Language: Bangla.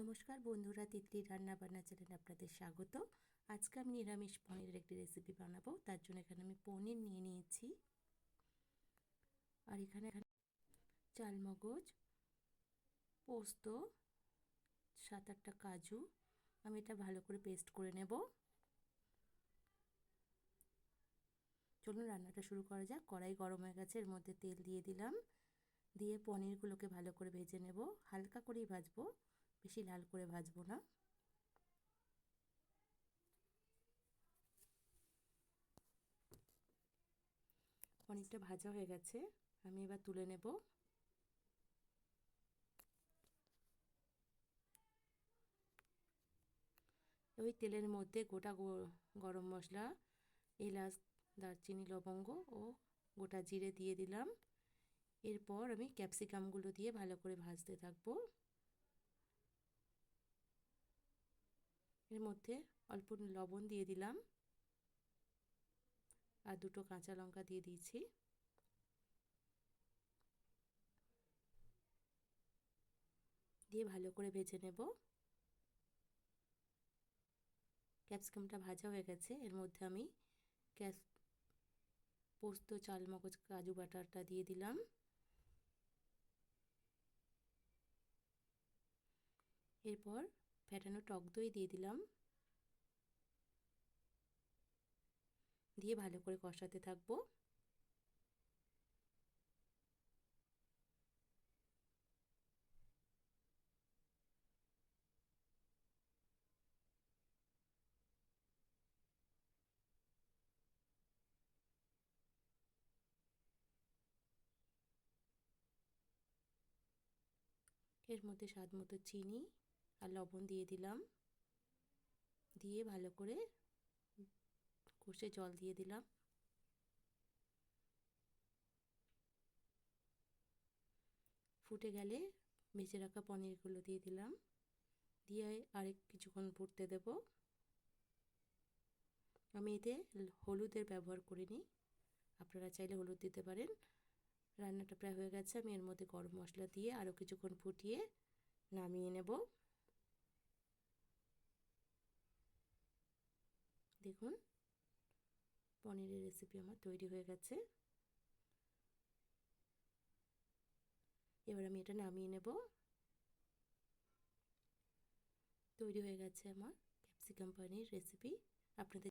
নমস্কার বন্ধুরা তিতলি রান্না বান্না চ্যানেলে আপনাদের স্বাগত আজকে আমি নিরামিষ পনিরের একটি রেসিপি বানাবো, তার জন্য এখানে আমি পনির নিয়ে নিয়েছি। আর এখানে চালমগজ, পোস্ত সাত আটটা কাজু, আমি এটা ভালো করে পেস্ট করে নেব। চলুন রান্নাটা শুরু করা যাক। কড়াই গরম হয়ে গেছে, এর মধ্যে তেল দিয়ে দিলাম। দিয়ে পনিরগুলোকে ভালো করে ভেজে নেব। হালকা করেই ভাজবো। বেশি লাল করে ভাজবো না। অনেকটা ভাজা হয়ে গেছে, আমি এবার তুলে নেব। ওই তেলের মধ্যে গোটা গরম মশলা, এলাচ, দারচিনি, লবঙ্গ ও গোটা জিরে দিয়ে দিলাম। এরপর আমি ক্যাপসিকামগুলো দিয়ে ভালো করে ভাজতে থাকব। এর মধ্যে অল্প লবণ দিয়ে দিলাম। আর দুটো কাঁচা লঙ্কা দিয়ে দিয়েছি। দিয়ে ভালো করে ভেজে নেব। ক্যাপসিকামটা ভাজা হয়ে গেছে। এর মধ্যে আমি ক্যাস পোস্ত, চালমগজ, কাজু বাটারটা দিয়ে দিলাম। এরপর ফ্যাটানো টক দই দিয়ে দিলাম। দিয়ে ভালো করে কষাতে থাকব। এর মধ্যে স্বাদ মতো চিনি আর লবণ দিয়ে দিলাম। দিয়ে ভালো করে কষে জল দিয়ে দিলাম। ফুটে গেলে ভেজে রাখা পনিরগুলো দিয়ে দিলাম। দিয়ে আরেক কিছুক্ষণ ফুটতে দেব। আমি এতে হলুদের ব্যবহার করিনি। আপনারা চাইলে হলুদ দিতে পারেন। রান্নাটা প্রায় হয়ে গেছে। আমি এর মধ্যে গরম মশলা দিয়ে আরও কিছুক্ষণ ফুটিয়ে নামিয়ে নেব। দেখুন। পনিরের রেসিপি আমার তৈরি হয়ে গেছে। এবার আমি এটা নামিয়ে নেব। তৈরি হয়ে গেছে আমার ক্যাপসিকাম পনির রেসিপি আপনাদের